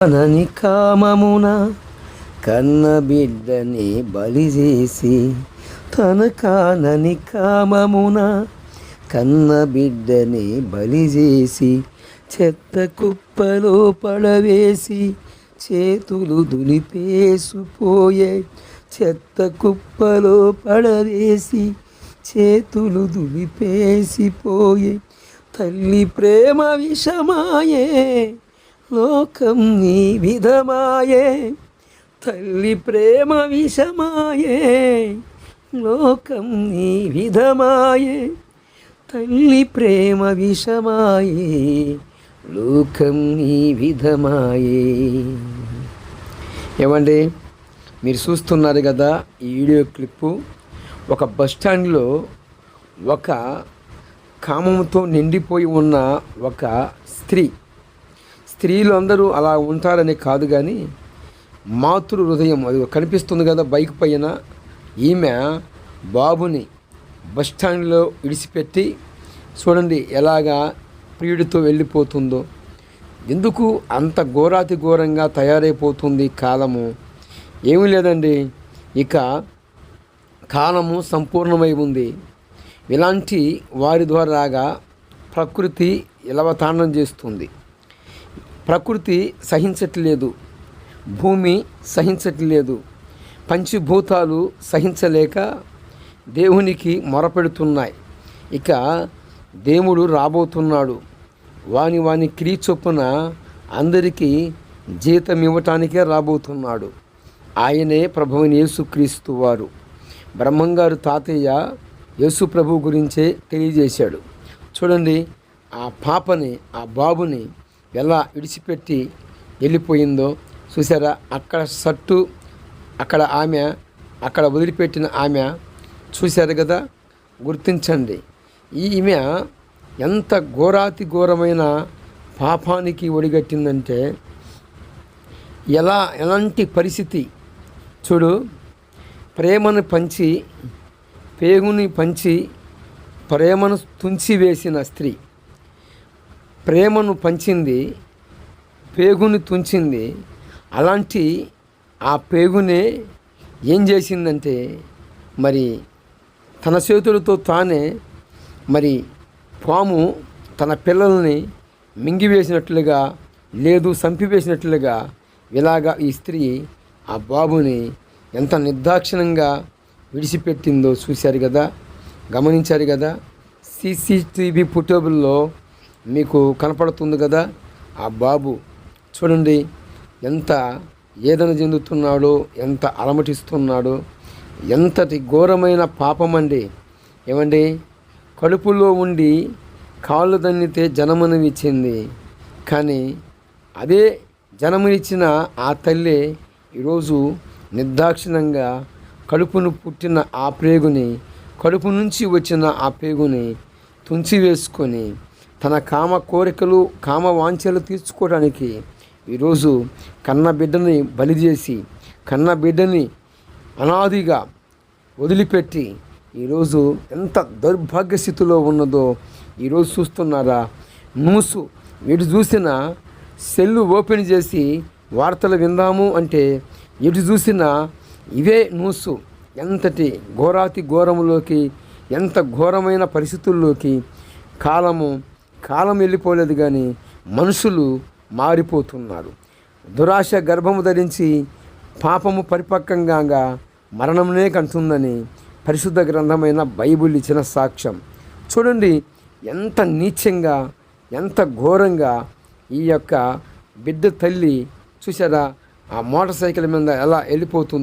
అనని కామమున కన్న బిడ్డని బలి చేసి తన కానని కామమున కన్న బిడ్డని బలి చేసి చెత్త కుప్పలో పడవేసి చేతులు దులిపేసుపోయే చెత్త కుప్పలో పడవేసి చేతులు దులిపేసిపోయే తల్లి ప్రేమ విషమాయే లోకం ఈ విధమాయే తల్లి ప్రేమ విషమాయే. లోకం నీ విధమాయే తల్లి ప్రేమ విషమాయే లోకం నీ విధమాయే. ఏమండి మీరు చూస్తున్నారు కదా ఈ వీడియో క్లిప్పు. ఒక బస్ స్టాండ్లో ఒక కామంతో నిండిపోయి ఉన్న ఒక స్త్రీ. స్త్రీలు అందరూ అలా ఉంటారని కాదు కానీ మాతృ హృదయం అది కనిపిస్తుంది కదా బైక్ పైన. ఈమె బాబుని బస్ స్టాండ్లో విడిచిపెట్టి చూడండి ఎలాగా ప్రియుడితో వెళ్ళిపోతుందో. ఎందుకు అంత ఘోరాతి ఘోరంగా తయారైపోతుంది కాలము? ఏమీ లేదండి. ఇక కాలము సంపూర్ణమై ఉంది. ఇలాంటి వారి ద్వారాగా ప్రకృతి ఇలవతాండం చేస్తుంది. ప్రకృతి సహించట్లేదు భూమి సహించట్లేదు పంచభూతాలు సహించలేక దేవునికి మొరపెడుతున్నాయి. ఇక దేవుడు రాబోతున్నాడు. వాని వాని క్రియ చొప్పున అందరికీ జీతం ఇవ్వటానికే రాబోతున్నాడు. ఆయనే ప్రభువుని యేసుక్రీస్తు వారు. బ్రహ్మంగారు తాతయ్య యేసు ప్రభు గురించే తెలియజేశాడు. చూడండి ఆ పాపని ఆ బాబుని ఎలా విడిచిపెట్టి వెళ్ళిపోయిందో చూసారా అక్కడ సట్టు అక్కడ ఆమె అక్కడ వదిలిపెట్టిన ఆమె చూశారు కదా? గుర్తించండి ఈమె ఎంత ఘోరాతి ఘోరమైన పాపానికి ఒడిగట్టిందంటే ఎలా ఎలాంటి పరిస్థితి? చూడు ప్రేమను పంచి పేగుని పంచి ప్రేమను తుంచివేసిన స్త్రీ. ప్రేమను పంచింది పేగుని తుంచింది. అలాంటి ఆ పేగునే ఏం చేసిందంటే మరి తన చేతులతో తానే మరి పాము తన పిల్లల్ని మింగివేసినట్లుగా లేదు చంపివేసినట్లుగా ఇలాగా ఈ స్త్రీ ఆ బాబుని ఎంత నిర్దాక్షిణంగా విడిచిపెట్టిందో చూశారు కదా గమనించారు కదా. సీసీటీవీ ఫుటేబుల్లో మీకు కనపడుతుంది కదా? ఆ బాబు చూడండి ఎంత ఏదన చెందుతున్నాడో ఎంత అలమటిస్తున్నాడో ఎంతటి ఘోరమైన పాపం అండి ఏమండి? కడుపులో ఉండి కాళ్ళు దన్నితే జనమనిచ్చింది కానీ అదే జనమునిచ్చిన ఆ తల్లి ఈరోజు నిర్దాక్షిణంగా కడుపును పుట్టిన ఆ ప్రేగుని కడుపు నుంచి వచ్చిన ఆ పేగుని తుంచి వేసుకొని తన కామ కోరికలు కామ వాంఛలు తీర్చుకోవడానికి ఈరోజు కన్న బిడ్డని బలి చేసి కన్న బిడ్డని అనాదిగా వదిలిపెట్టి ఈరోజు ఎంత దౌర్భాగ్య స్థితిలో ఉన్నదో ఈరోజు చూస్తున్నారా? న్యూస్ ఎటు చూసిన సెల్లు ఓపెన్ చేసి వార్తలు విందాము అంటే ఎటు చూసిన ఇవే న్యూస్ ఎంతటి ఘోరాతి ఘోరములోకి ఎంత ఘోరమైన పరిస్థితుల్లోకి కాలము కాలం వెళ్ళిపోలేదు కానీ మనుషులు మారిపోతున్నారు. దురాశ గర్భము ధరించి పాపము పరిపక్వంగా మరణమునే కంటుందని పరిశుద్ధ గ్రంథమైన బైబిల్ ఇచ్చిన సాక్ష్యం. చూడండి ఎంత నీచంగా ఎంత ఘోరంగా ఈ యొక్క బిడ్డ తల్లి చూసారా ఆ మోటార్ సైకిల్ మీద ఎలా వెళ్ళిపోతుంది?